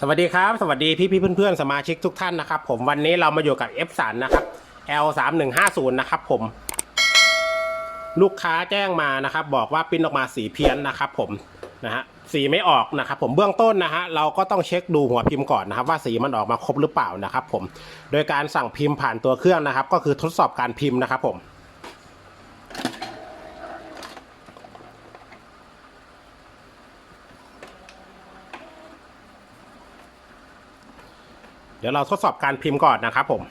สวัสดีครับ สวัสดีพี่พี่ๆเพื่อนๆ สมาชิกทุกท่านนะครับ ผมวันนี้เรามาอยู่กับ F 3นะครับ L 3 1 5 0นะครับผม ลูกค้าแจ้งมานะครับ บอกว่าปิ้นออกมาสีเพี้ยนนะครับ ผมนะฮะสีไม่ออกนะครับ ผมเบื้องต้นนะฮะเราก็ต้องเช็คดูหัวพิมพ์ก่อนนะครับ ว่าสีมันออกมาครบหรือเปล่านะครับ ผมโดยการสั่งพิมพ์ผ่านตัวเครื่องนะครับ ก็คือทดสอบการพิมพ์นะครับ ผม ดี๋ยวเราทดสอบการพิมพ์ก่อนนะครับผม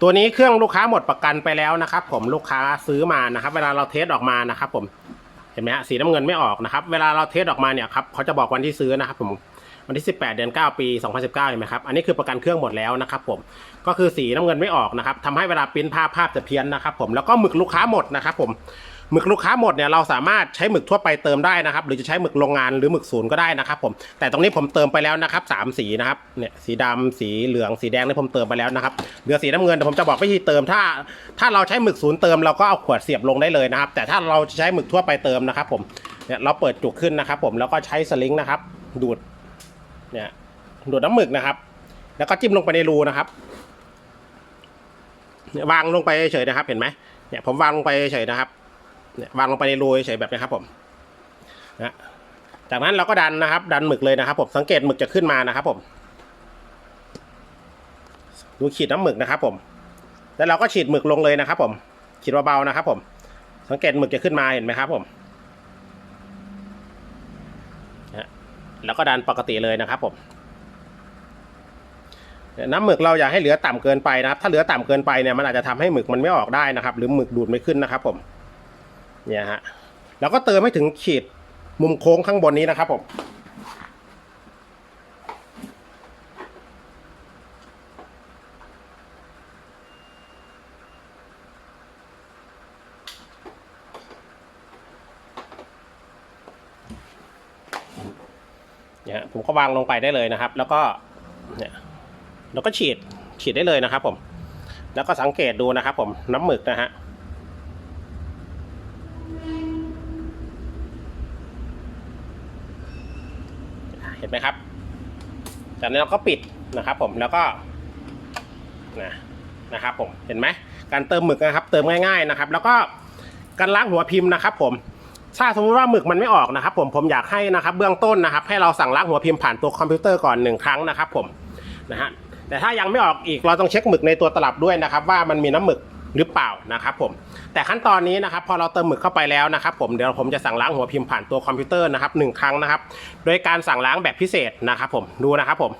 ตัวนี้เครื่องลูกค้าหมดประกันไปแล้วนะครับ ผมลูกค้าซื้อมานะครับ เวลาเราเทสออกมานะครับ ผมเห็นไหมฮะสีน้ำเงินไม่ออกนะครับ เวลาเราเทสออกมาเนี่ยครับเขาจะบอกวันที่ซื้อนะครับผมวันที่ 18 เดือน 9 ปี 2019 เห็นไหมครับ อันนี้คือประกันเครื่องหมดแล้วนะครับผม ก็คือสีน้ำเงินไม่ออกนะครับทำให้เวลาปริ้นภาพภาพจะเพี้ยนนะครับผม แล้วก็หมึกลูกค้าหมดนะครับผม หมึกลูกค้าหมดเนี่ยเราสามารถใช้หมึกทั่วไปเติมได้นะครับ หรือจะใช้หมึกโรงงานหรือหมึกศูนย์ก็ได้นะครับผมแต่ตรงนี้ผมเติมไปแล้วนะครับสามสีนะครับเนี่ยสีดำสีเหลืองสีแดงนี่ผมเติมไปแล้วนะครับเหลือสีน้ำเงินเดี๋ยวผมจะบอกวิธีเติมถ้า ถ้าเราใช้หมึกศูนย์เติมเราก็เอาขวดเสียบลงได้เลยนะครับแต่ถ้าเราใช้หมึกทั่วไปเติมนะครับผมเนี่ยเราเปิดจุกขึ้นนะครับ ผมแล้วก็ใช้สลิงนะครับ ดูดเนี่ยดูดน้ำหมึกนะครับ แล้วก็จิ้มลงไปในรูนะครับวางลงไปเฉยนะครับ เห็นไหมเนี่ยผมวางลงไปเฉยนะครับ เนี่ยวางลงไปในรูเฉยแบบนี้ครับผมนะจากนั้นเราก็ดันนะครับ ดันหมึกเลยนะครับ ผมสังเกตหมึกจะขึ้นมานะครับ ผม ดูขีดน้ำหมึกนะครับ ผม แล้วเราก็ฉีดหมึกลงเลยนะครับ ผม ฉีดเบาๆนะครับ ผม สังเกตหมึกจะขึ้นมาเห็นไหมครับ ผมแล้วก็ดันปกติเลยนะครับ ผมน้ำหมึกเราอย่าให้เหลือต่ำเกินไปนะครับ ถ้าเหลือต่ำเกินไปเนี่ยมันอาจจะทำให้หมึกมันไม่ออกได้นะครับ หรือหมึกดูดไม่ขึ้นนะครับ ผม เนี่ยฮะแล้วก็เติมให้ถึงขีดมุมโค้งข้างบนนี้นะครับผมเนี่ยผมก็วางลงไปได้เลยนะครับ แล้วก็เนี่ยแล้วก็ฉีดฉีดได้เลยนะครับผม แล้วก็สังเกตดูนะครับผมน้ำหมึกนะฮะ เห็นไหมครับ จากนั้นเราก็ปิดนะครับผมแล้วก็นะนะครับผมเห็นไหมการเติมหมึกนะครับ เติมง่าย ๆนะครับ แล้วก็การล้างหัวพิมพ์นะครับ ผมถ้าสมมติว่าหมึกมันไม่ออกนะครับ ผมผมอยากให้นะครับ เบื้องต้นนะครับ ให้เราสั่งล้างหัวพิมพ์ผ่านตัวคอมพิวเตอร์ก่อนหนึ่งครั้งนะครับ ผมนะฮะแต่ถ้ายังไม่ออกอีกเราต้องเช็คหมึกในตัวตลับด้วยนะครับ ว่ามันมีน้ำหมึก หรือเปล่านะครับผมแต่ขั้นตอนนี้นะครับพอเราเติมหมึกเข้าไปแล้วนะครับผมเดี๋ยวผมจะสั่งล้างหัวพิมพ์ผ่านตัวคอมพิวเตอร์นะครับหนึ่งครั้งนะครับ โดยการสั่งล้างแบบพิเศษนะครับผมดูนะครับผม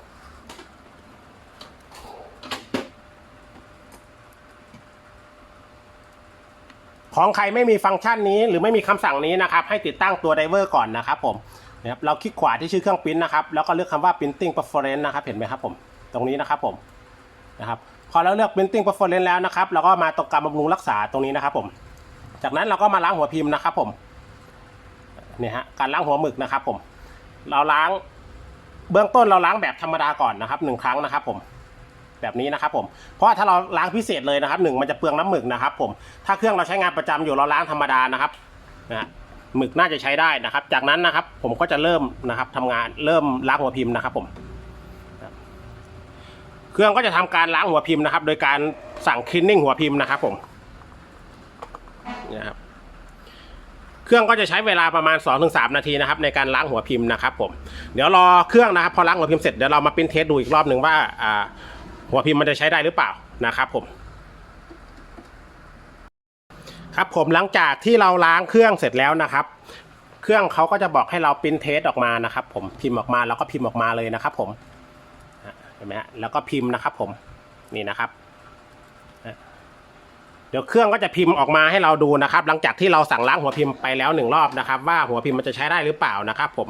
ของใครไม่มีฟังก์ชันนี้หรือไม่มีคำสั่งนี้นะครับให้ติดตั้งตัวไดเวอร์ก่อนนะครับผมนะครับเราคลิกขวาที่ชื่อเครื่องปริ้นนะครับแล้วก็เลือกคำว่า printing preference นะครับเห็นไหมครับผมตรงนี้นะครับผมนะครับ พอเราเลือก printing preference แล้วนะครับเราก็มาตรงการบำรุงรักษาตรงนี้นะครับผม จากนั้นเราก็มาล้างหัวพิมพ์นะครับผมเนี่ยฮะการล้างหัวหมึกนะครับผม เราล้างเบื้องต้นเราล้างแบบธรรมดาก่อนนะครับหนึ่งครั้งนะครับผมแบบนี้นะครับผม เพราะถ้าเราล้างพิเศษเลยนะครับหนึ่งมันจะเปลืองน้ำหมึกนะครับ ผม ถ้าเครื่องเราใช้งานประจำอยู่เราล้างธรรมดานะครับนะฮะหมึกน่าจะใช้ได้นะครับ จากนั้นนะครับ ผมก็จะเริ่มนะครับทำงานเริ่มล้างหัวพิมพ์นะครับผม เครื่องก็จะทำการล้างหัวพิมพ์นะครับ โดยการสั่งคลีนนิ่งหัวพิมพ์นะครับผมนะครับเครื่องก็จะใช้เวลาประมาณ 2-3 นาทีนะครับในการล้างหัวพิมพ์นะครับผมเดี๋ยวรอเครื่องนะครับพอล้างหัวพิมพ์เสร็จเดี๋ยวเรามาปริ้นเทสดูอีกรอบหนึ่งว่าอ่าหัวพิมพ์มันจะใช้ได้หรือเปล่านะครับผมครับผมหลังจากที่เราล้างเครื่องเสร็จแล้วนะครับ เครื่องเขาก็จะบอกให้เราปริ้นเทสออกมานะครับ ผมพิมพ์ออกมาแล้วก็พิมพ์ออกมาเลยนะครับผม เห็นไหมฮะแล้วก็พิมพ์นะครับผมนี่นะครับเดี๋ยวเครื่องก็จะพิมพ์ออกมาให้เราดูนะครับ หลังจากที่เราสั่งล้างหัวพิมพ์ไปแล้วหนึ่งรอบนะครับ ว่าหัวพิมพ์มันจะใช้ได้หรือเปล่านะครับ ผม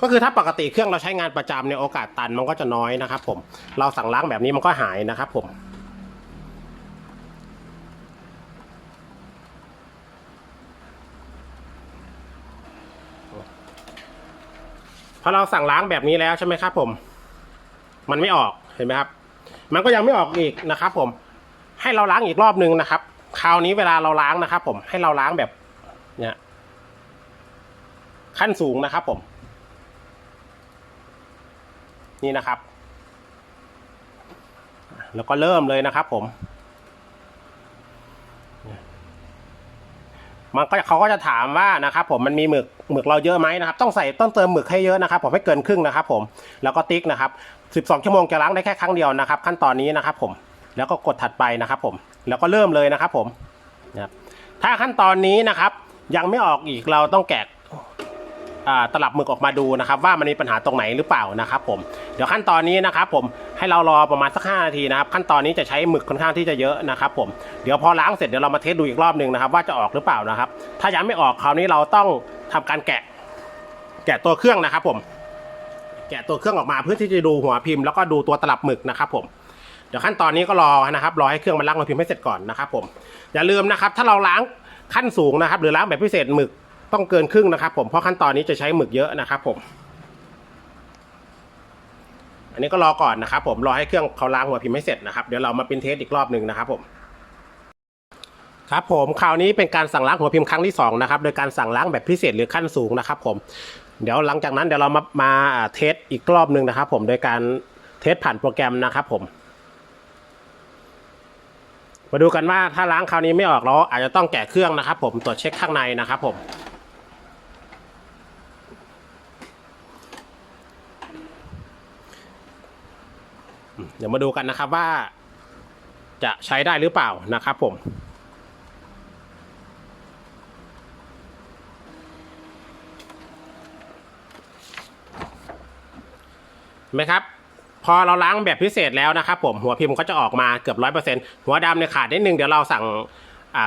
ก็คือถ้าปกติเครื่องเราใช้งานประจำเนี่ยโอกาสตันมันก็จะน้อยนะครับ ผม เราสั่งล้างแบบนี้มันก็หายนะครับ ผมพอเราสั่งล้างแบบนี้แล้วใช่ไหมครับผม มันไม่ออกเห็นไหมครับ มันก็ยังไม่ออกอีกนะครับ ผม ให้เราล้างอีกรอบหนึ่งนะครับ คราวนี้เวลาเราล้างนะครับ ผมให้เราล้างแบบเนี่ยขั้นสูงนะครับ ผม นี่นะครับ แล้วก็เริ่มเลยนะครับ ผม มันก็เขาก็จะถามว่านะครับผมมันมีหมึกหมึกเราเยอะไหมนะครับ ต้องใส่ต้องเติมหมึกให้เยอะนะครับ ผมให้เกินครึ่งนะครับ ผมแล้วก็ติ๊กนะครับ 12 ชั่วโมงจะล้างได้แค่ครั้งเดียวนะครับ ขั้นตอนนี้นะครับ ผมแล้วก็กดถัดไปนะครับ ผมแล้วก็เริ่มเลยนะครับ ผมนะครับถ้าขั้นตอนนี้นะครับ ยังไม่ออกอีกเราต้องแกะตลับหมึกออกมาดูนะครับ ว่ามันมีปัญหาตรงไหนหรือเปล่านะครับ ผมเดี๋ยวขั้นตอนนี้นะครับ ผม ให้เรารอประมาณสัก 5 นาทีนะครับขั้นตอนนี้จะใช้หมึกค่อนข้างที่จะเยอะนะครับผมเดี๋ยวพอล้างเสร็จเดี๋ยวเรามาเทสดูอีกรอบหนึ่งนะครับว่าจะออกหรือเปล่านะครับ ถ้ายังไม่ออกคราวนี้เราต้องทำการแกะ แกะตัวเครื่องนะครับ ผม แกะตัวเครื่องออกมาเพื่อที่จะดูหัวพิมพ์แล้วก็ดูตัวตลับหมึกนะครับ ผมเดี๋ยวขั้นตอนนี้ก็รอนะครับรอให้เครื่องมันล้างหัวพิมพ์ให้เสร็จก่อนนะครับ ผมอย่าลืมนะครับ ถ้าเราล้างขั้นสูงนะครับ หรือล้างแบบพิเศษหมึกต้องเกินครึ่งนะครับ ผมเพราะขั้นตอนนี้จะใช้หมึกเยอะนะครับ ผม อันนี้ก็รอก่อนนะครับผมรอให้เครื่องเขาล้างหัวพิมพ์ให้เสร็จนะครับเดี๋ยวเรามาเป็นเทสอีกรอบหนึ่งนะครับผมครับผมคราวนี้เป็นการสั่งล้างหัวพิมพ์ครั้งที่สองนะครับโดยการสั่งล้างแบบพิเศษหรือขั้นสูงนะครับผมเดี๋ยวหลังจากนั้นเดี๋ยวเรามามาอ่าเทสอีกรอบหนึ่งนะครับ ผมโดยการเทสผ่านโปรแกรมนะครับผมมาดูกันว่าถ้าล้างคราวนี้ไม่ออกเราอาจจะต้องแกะเครื่องนะครับ ผมตรวจเช็คข้างในนะครับผม เดี๋ยวมาดูกันนะครับว่า จะใช้ได้หรือเปล่านะครับผมเห็นไหมครับ พอเราล้างแบบพิเศษแล้วนะครับ ผมหัวพิมพ์ก็จะออกมาเกือบร้อยเปอร์เซ็นต์หัวดำเนี่ยขาดนิดนึงเดี๋ยวเราสั่ง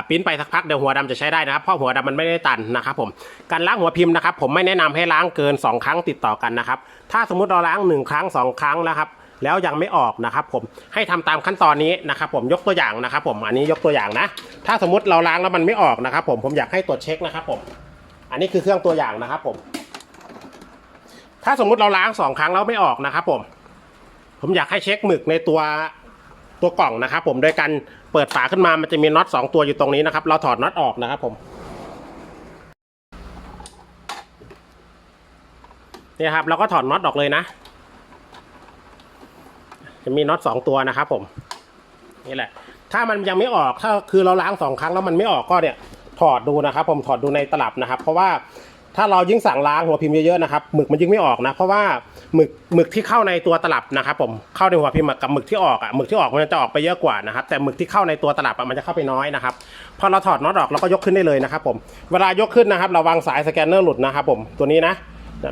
ปิ้นไปสักพักเดี๋ยวหัวดำจะใช้ได้นะครับเพราะหัวดำมันไม่ได้ตันนะครับผมการล้างหัวพิมพ์นะครับ ผมไม่แนะนำให้ล้างเกิน 2 ครั้งติดต่อกันนะครับ ถ้าสมมุติเราล้าง 1 ครั้ง 2 ครั้งแล้วครับ แล้วยังไม่ออกนะครับผมให้ทำตามขั้นตอนนี้นะครับผมยกตัวอย่างนะครับผมอันนี้ยกตัวอย่างนะ ถ้าสมมติเราล้างแล้วมันไม่ออกนะครับผมผมอยากให้ตรวจเช็คนะครับผมอันนี้คือเครื่องตัวอย่างนะครับผม ถ้าสมมุติเราล้างสองครั้งแล้วไม่ออกนะครับผม ผมอยากให้เช็คหมึกในตัวตัวกล่องนะครับผมโดยการเปิดฝาขึ้นมามันจะมีน็อตสองตัวอยู่ตรงนี้นะครับ เราถอดน็อตออกนะครับผมนี่ครับเราก็ถอดน็อตออกเลยนะ จะมีน็อตสองตัวนะครับผม นี่แหละ ถ้ามันยังไม่ออกถ้าคือเราล้างสองครั้งแล้วมันไม่ออกก็เนี่ยถอดดูนะครับ ผมถอดดูในตลับนะครับ เพราะว่าถ้าเรายิ่งสั่งล้างหัวพิมพ์เยอะๆนะครับหมึกมันยิ่งไม่ออกนะ เพราะว่าหมึกหมึกที่เข้าในตัวตลับนะครับ ผมเข้าในหัวพิมพ์กับหมึกที่ออกอะหมึกที่ออกมันจะออกไปเยอะกว่านะครับ แต่หมึกที่เข้าในตัวตลับอะมันจะเข้าไปน้อยนะครับพอเราถอดน็อตออกเราก็ยกขึ้นได้เลยนะครับ ผมเวลายกขึ้นนะครับ ระวังสายสแกนเนอร์หลุดนะครับ ผมตัวนี้นะ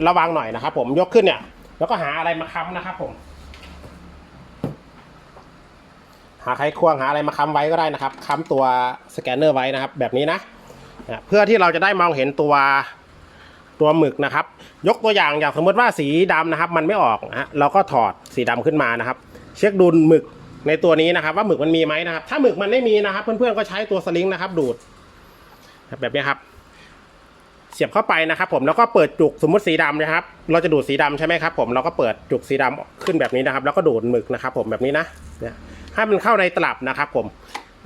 ระวังหน่อยนะครับ ผมยกขึ้นเนี่ย แล้วก็หาอะไรมาค้ำนะครับ ผม หาไขควงหาอะไรมาค้ำไว้ก็ได้นะครับค้ำตัวสแกนเนอร์ไว้นะครับ แบบนี้นะนะเพื่อที่เราจะได้มองเห็นตัวตัวหมึกนะครับ ยกตัวอย่างอย่างสมมติว่าสีดำนะครับ มันไม่ออกนะฮะเราก็ถอดสีดำขึ้นมานะครับ เช็คดูหมึกในตัวนี้นะครับ ว่าหมึกมันมีไหมนะครับ ถ้าหมึกมันไม่มีนะครับ เพื่อนๆก็ใช้ตัวสลิงนะครับ ดูด แบบนี้ครับ เสียบเข้าไปนะครับ ผมแล้วก็เปิดจุกสมมติสีดำนะครับ เราจะดูดสีดำใช่ไหมครับ ผมเราก็เปิดจุกสีดำขึ้นแบบนี้นะครับ แล้วก็ดูดหมึกนะครับ ผมแบบนี้นะเนี่ย ให้มันเข้าในตลับนะครับผม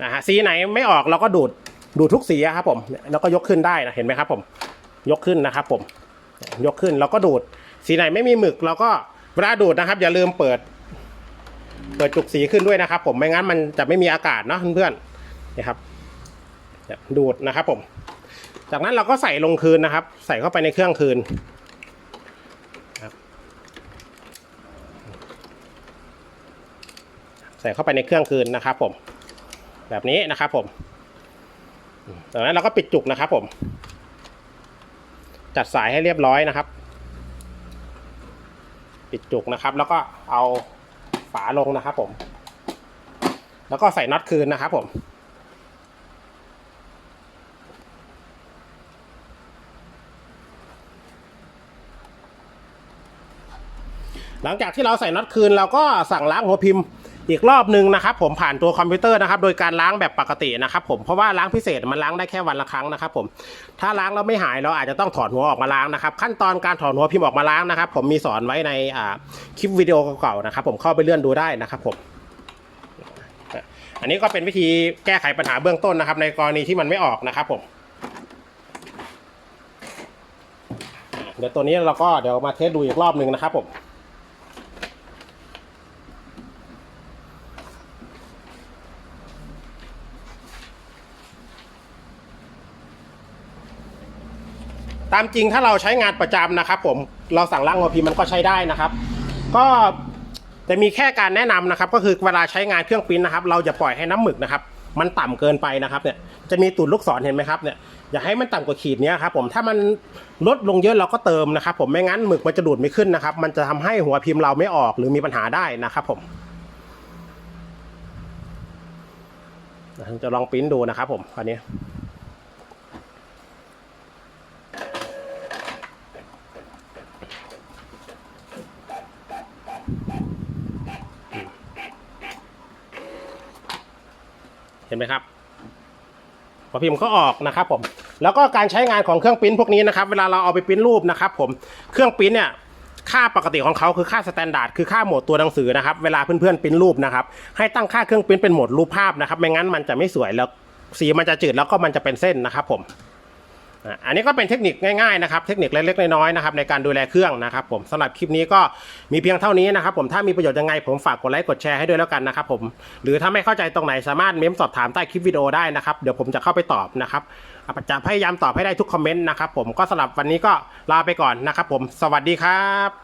นะฮะสีไหนไม่ออกเราก็ดูดดูดทุกสีครับผมแล้วก็ยกขึ้นได้นะเห็นไหมครับผมยกขึ้นนะครับผมยกขึ้นเราก็ดูดสีไหนไม่มีหมึกเราก็เวลาดูดนะครับ อย่าลืมเปิด เปิดจุกสีขึ้นด้วยนะครับ ผมไม่งั้นมันจะไม่มีอากาศเนาะเพื่อนๆนี่ครับดูดนะครับผม จากนั้นเราก็ใส่ลงคืนนะครับ ใส่เข้าไปในเครื่องคืนครับใส่เข้าไปในเครื่องคืนนะครับผม แบบนี้นะครับผมจากนั้นเราก็ปิดจุกนะครับผม จัดสายให้เรียบร้อยนะครับ ปิดจุกนะครับ แล้วก็เอาฝาลงนะครับผม แล้วก็ใส่น็อตคืนนะครับผมหลังจากที่เราใส่น็อตคืนเราก็สั่งล้างหัวพิมพ์ อีกรอบหนึ่งนะครับผมผ่านตัวคอมพิวเตอร์นะครับโดยการล้างแบบปกตินะครับผมเพราะว่าล้างพิเศษมันล้างได้แค่วันละครั้งนะครับผมถ้าล้างแล้วไม่หายเราอาจจะต้องถอดหัวออกมาล้างนะครับขั้นตอนการถอดหัวพิมพ์ออกมาล้างนะครับ ผมมีสอนไว้ในคลิปวิดีโอเก่าๆนะครับผมเข้าไปเลื่อนดูได้นะครับผมอันนี้ก็เป็นวิธีแก้ไขปัญหาเบื้องต้นนะครับ ในกรณีที่มันไม่ออกนะครับผมเดี๋ยวตัวนี้เราก็เดี๋ยวมาเทสดูอีกรอบหนึ่งนะครับผม ตามจริงถ้าเราใช้งานประจำนะครับ ผมเราสั่งล่างหัวพิมพ์มันก็ใช้ได้นะครับ ก็จะมีแค่การแนะนำนะครับ ก็คือเวลาใช้งานเครื่องปิ้นนะครับ เราจะปล่อยให้น้ำหมึกนะครับ มันต่ำเกินไปนะครับเนี่ยจะมีตุ่นลูกศรเห็นไหมครับเนี่ยอย่าให้มันต่ำกว่าขีดเนี้ยครับผมถ้ามันลดลงเยอะเราก็เติมนะครับ ผมไม่งั้นหมึกมันจะดูดไม่ขึ้นนะครับ มันจะทำให้หัวพิมพ์เราไม่ออกหรือมีปัญหาได้นะครับผมจะลองปิ้นดูนะครับผมอันนี้ เห็นไหมครับพอพิมพ์ก็ออกนะครับผมแล้วก็การใช้งานของเครื่องปริ้นพวกนี้นะครับ เวลาเราเอาไปปริ้นรูปนะครับ ผมเครื่องปริ้นเนี่ยค่าปกติของเขาคือค่าสแตนดาร์ดคือค่าโหมดตัวหนังสือนะครับ เวลาเพื่อนๆปริ้นรูปนะครับให้ตั้งค่าเครื่องปริ้นเป็นโหมดรูปภาพนะครับไม่งั้นมันจะไม่สวยแล้วสีมันจะจืดแล้วก็มันจะเป็นเส้นนะครับผม อันนี้ก็เป็นเทคนิคง่ายๆนะครับ เทคนิคเล็กๆน้อยๆนะครับในการดูแลเครื่องนะครับผมสำหรับคลิปนี้ก็มีเพียงเท่านี้นะครับผมถ้ามีประโยชน์ยังไงผมฝากกดไลค์กดแชร์ให้ด้วยแล้วกันนะครับผมหรือถ้าไม่เข้าใจตรงไหนสามารถเม้มสอบถามใต้คลิปวิดีโอได้นะครับเดี๋ยวผมจะเข้าไปตอบนะครับอะจะพยายามตอบให้ได้ทุกคอมเมนต์นะครับผมก็สำหรับวันนี้ก็ลาไปก่อนนะครับผมสวัสดีครับ